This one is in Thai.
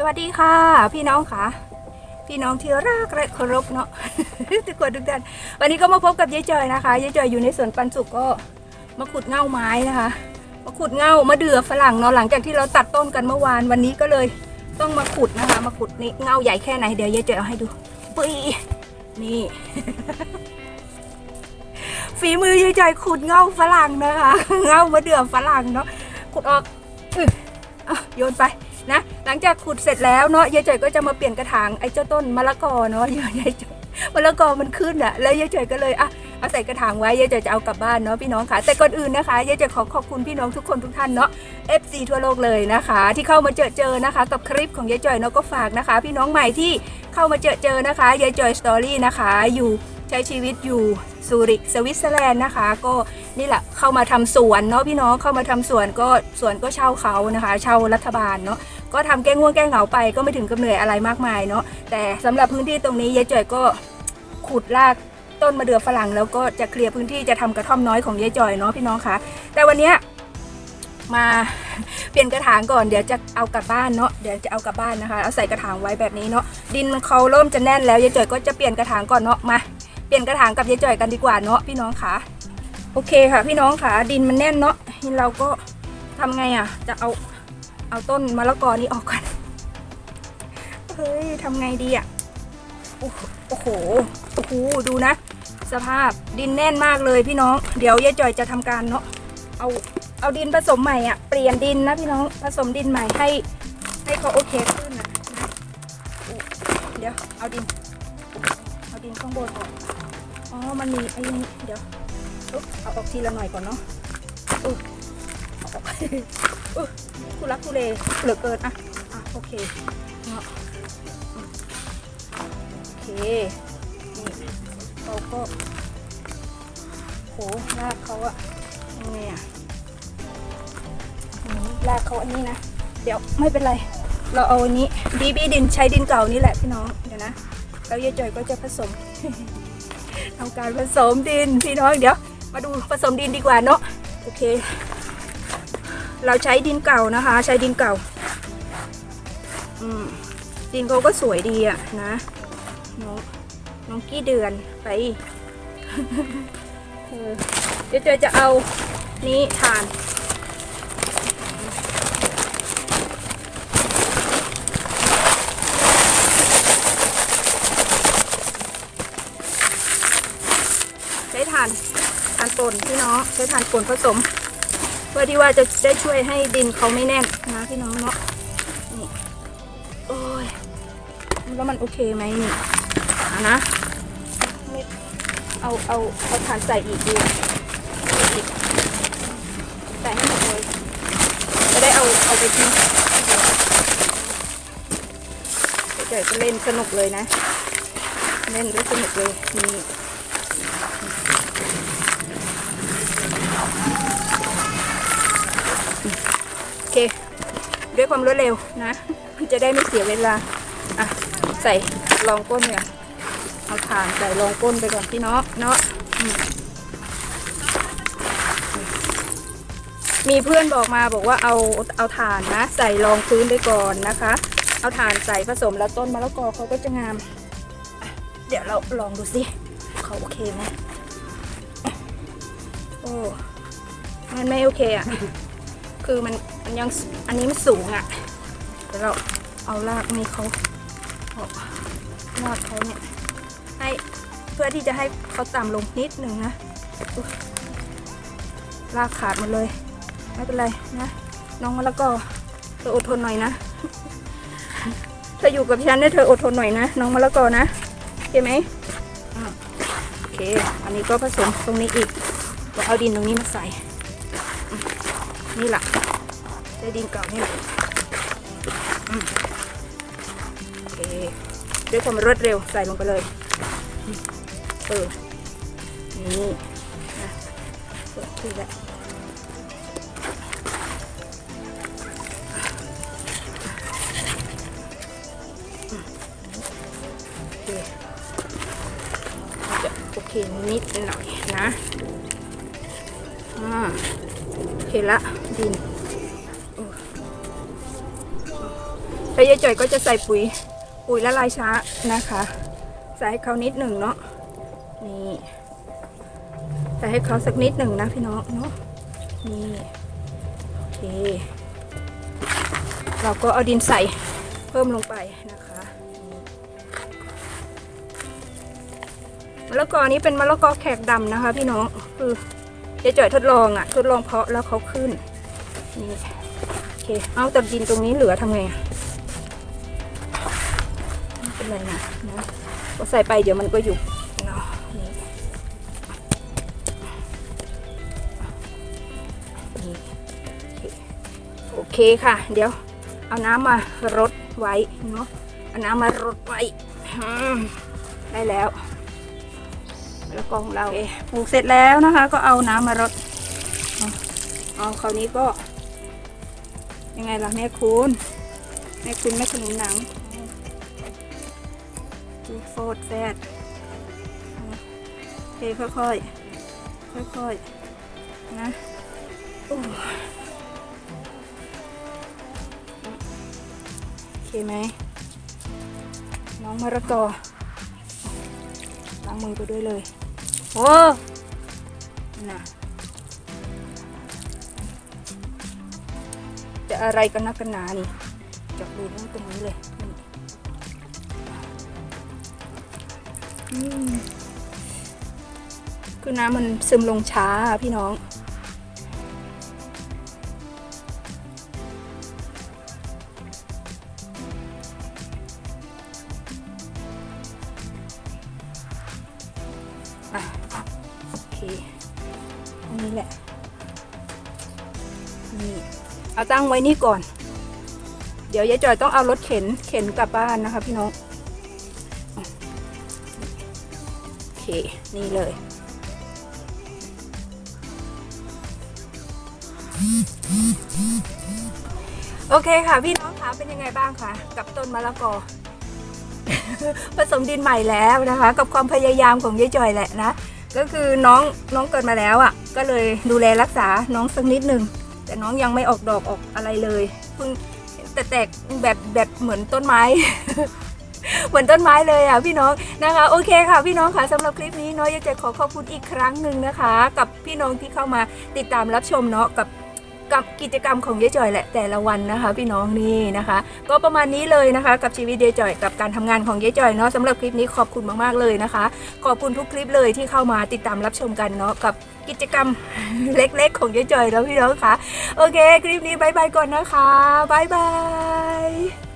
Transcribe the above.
สวัสดีค่ะ พี่น้องค่ะ พี่น้องที่รักและเคารพเนาะทุกคนทุกท่านวันนี้ก็มาพบกับยายจอยนะคะยายจอยอยู่ในสวนปันสุกก็มาขุดเง่าไม้นะคะ มาขุดเง่ามะเดือฝรั่งเนาะหลังจากที่เราตัดต้นกันเมื่อวานวันนี้ก็เลยต้องมาขุดนะคะ มาขุดนี่เง่าใหญ่แค่ไหนเดี๋ยวยายจอยเอาให้ดูปุ้ยนี่ฝีมือยายจอยขุดเง่าฝรั่งนะคะ เง่ามะเดือฝรั่งเนาะขุดออกอโยนไป นะหลังจากขุดเสร็จแล้วเนาะยายจ่อยก็จะมาเปลี่ยนกระถางไอ้เจ้าต้นมะละกอเนาะยายจ่อยมะละกอมันขึ้นอะแล้วยายจ่อยก็เลยอะเอาใส่กระถางไว้ยายจ่อยจะเอากลับบ้านเนาะพี่น้องค่ะแต่ก่อนอื่นนะคะยายจ่อยขอขอบคุณพี่น้องทุกคนทุกท่านเนาะ FC ทั่วโลกเลยนะคะ ที่เข้ามาเจอเจอนะคะ กับคลิปของยายจ่อยเนาะก็ฝากนะคะ พี่น้องใหม่ที่เข้ามาเจอเจอนะคะยายจ่อยสตอรี่นะคะอยู่ใช้ชีวิตอยู่ซูริกสวิตเซอร์แลนด์นะคะ ก็นี่แหละเข้ามาทำสวนเนาะพี่น้องเข้ามาทำสวนก็สวนก็เช่าเขานะคะเช่ารัฐบาลเนาะก็ทำแก้ง่วงแก้เหงาไปก็ไม่ถึงกับเหนื่อยอะไรมากมายเนาะแต่สำหรับพื้นที่ตรงนี้ยายจ่อยก็ขุดรากต้นมะเดื่อฝรั่งแล้วก็จะเคลียร์พื้นที่จะทำกระท่อมน้อยของยายจ่อยเนาะพี่น้องคะแต่วันนี้มาเปลี่ยนกระถางก่อนเดี๋ยวจะเอากลับบ้านเนาะเดี๋ยวจะเอากลับบ้านนะคะเอาใส่กระถางไว้แบบนี้เนาะดินมันเขาเริ่มจะแน่นแล้วยายจ่อยก็จะเปลี่ยนกระถางก่อนเนาะมา เปลี่ยนกระถางกับยายจ่อยกันดีกว่าเนาะพี่น้องคะโอเคค่ะ พี่น้องคะดินมันแน่นเนาะเราก็ทำไงอะ จะเอาเอาต้นมะละกอนี้ออกก่อนเฮ้ยทำไงดีอะโอ้โหโอ้โหดูนะ สภาพดินแน่นมากเลยพี่น้อง เดี๋ยวยายจ่อยจะทำการเนาะเอาเอาดินผสมใหม่อะเปลี่ยนดินนะพี่น้องผสมดินใหม่ให้ให้เขาโอเคขึ้นนะเดี๋ยวเอาดิน เอาดินข้างบนออก อ๋อ มันมีไอ้นี่เดี๋ยวเอาออกทีละหน่อยก่อนเนาะอุ๊บเอาออกอุ๊บทุลักทุเลเหลือเกินอะอะโอเคเนาะโอเค นี่เขาก็โหรากเขาอะยังไงอะอืมรากเขาอันนี้นะ เดี๋ยวไม่เป็นไร เราเอาอันนี้ดีบีดินใช้ดินเก่านี่แหละพี่น้อง เดี๋ยวนะ แล้วยายจอยก็จะผสม ทำการผสมดินพี่น้องเดี๋ยว มาดูผสมดินดีกว่าเนาะโอเค เราใช้ดินเก่านะคะ ใช้ดินเก่าดินเขาก็สวยดีอะนะน้องน้องกี้เดือนไปเออเดี๋ยวเจอจะเอานี้ทาน ใช้ทานทาน ป่นพี่น้องใช้ทานป่นผสม เพื่อที่ว่าจะได้ช่วยให้ดินเขาไม่แน่นนะพี่น้องเนาะนี่โอ้ยแล้วมันโอเคไหมนี่อะนะเอาเอาเอาถ่านใส่อีกดีใส่ให้หมดเลยจะได้เอาเอาไปทิ้งเดี๋ยวจะเล่นสนุกเลยนะ เล่นด้วยสนุกเลยนี่ ด้วยความรวดเร็วนะจะได้ไม่เสียเวลาอะใส่รองก้นเนี่ยเอาถ่านใส่รองก้นไปก่อนพี่เนาะเนาะมีเพื่อนบอกมาบอกว่าเอาเอาถ่านนะ ใส่รองพื้นไปก่อนนะคะ เอาถ่านใส่ผสมแล้วต้นมะละกอเขาก็จะงาม เดี๋ยวเราลองดูสิเขาโอเคไหมโอ้มันไม่โอเคอะ คือมันมันยังอันนี้มันสูงอะ่ะเดี๋ยวเราเอารากนี่เขาเอารากเขาเนี่ยให้เพื่อที่จะให้เขาต่ำลงนิดหนึ่งนะรากขาดหมดเลย ไม่เป็นไรนะน้องมะละกอเธออดทนหน่อยนะเธออยู่กับฉันเนี่ยเธออดทนหน่อยนะน้องมะละกอนะโอเคไหมอะโอเค อันนี้ก็ผสมตรงนี้อีกเดี๋ยวเอาดินตรงนี้มาใส่นี่แหละ ดินเก่านี่แหละอืมโอเคด้วยความรวดเร็วใส่ลงไปเลยอืมเออนี่นะเปิดที่แล้วอืมโอเคจะโอเคนิดหน่อยนะ อ่า โอเคละดิน แล้วยายจ่อยก็จะใส่ปุ๋ยปุ๋ยละลายช้านะคะ ใส่ให้เขานิดหนึ่งเนาะนี่ใส่ให้เขาสักนิดหนึ่งนะพี่น้องเนาะนี่โอเคเราก็เอาดินใส่เพิ่มลงไปนะคะมะละกอนี้เป็นมะละกอแขกดำนะคะ พี่น้องคือยายจ่อยทดลองอะทดลองเพาะแล้วเขาขึ้นนี่โอเคเอาแต่ดินตรงนี้เหลือทำไงอะ ไม่เป็นะนะก็ใส่ไปเดี๋ยวมันก็อยู่เนาะนี่โอเคค่ะ เดี๋ยวเอาน้ำมารดไว้เนาะเอาน้ำมารดไว้ได้แล้วแล้วกองเราปลูกเสร็จแล้วนะคะ ก็เอาน้ำมารดเอาคราวนี้ก็ ยังไงล่ะแม่คุณแม่คุณแม่ขนมหนัง โฟดแฟดโอเคค่อยๆ ค่อยๆ นะโอ้โอเคไหม น้องมะระกอล้างมือไปด้วยเลยโอ้น่ะจะอะไรกันนักกันหนานี่จับดูน้ตรงนี้เลย คือน้ำมันซึมลงช้าพี่น้อง อะ โอเคอันนี้แหละ นี่ เอาตั้งไว้นี่ก่อน เดี๋ยวยายจอยต้องเอารถเข็นเข็นกลับบ้านนะคะพี่น้อง นี่เลย โอเคค่ะ พี่น้องคะเป็นยังไงบ้างคะกับต้นมะละกอ ผสมดินใหม่แล้วนะคะ กับความพยายามของยายจอยแหละนะก็คือน้องน้องเกิดมาแล้วอะ ก็เลยดูแลรักษาน้องสักนิดหนึ่งแต่น้องยังไม่ออกดอกออกอะไรเลยเพิ่งแต่แตกแบบแบบเหมือนต้นไม้ เหมือนต้นไม้เลยอะพี่น้องนะคะโอเคค่ะ พี่น้องค่ะสำหรับคลิปนี้เนาะอยากจะขอขอบคุณอีกครั้งหนึ่งนะคะ กับพี่น้องที่เข้ามาติดตามรับชมเนาะกับกับกิจกรรมของยายจอยแหละแต่ละวันนะคะ พี่น้องนี่นะคะ ก็ประมาณนี้เลยนะคะ กับชีวิตยายจอยกับการทำงานของยายจอยเนาะสำหรับคลิปนี้ขอบคุณมากๆเลยนะคะ ขอบคุณทุกคลิปเลยที่เข้ามาติดตามรับชมกันเนาะกับกิจกรรมเล็กๆ ของยายจอยแล้วพี่น้องค่ะโอเค คลิปนี้บายบายก่อนนะคะบายบาย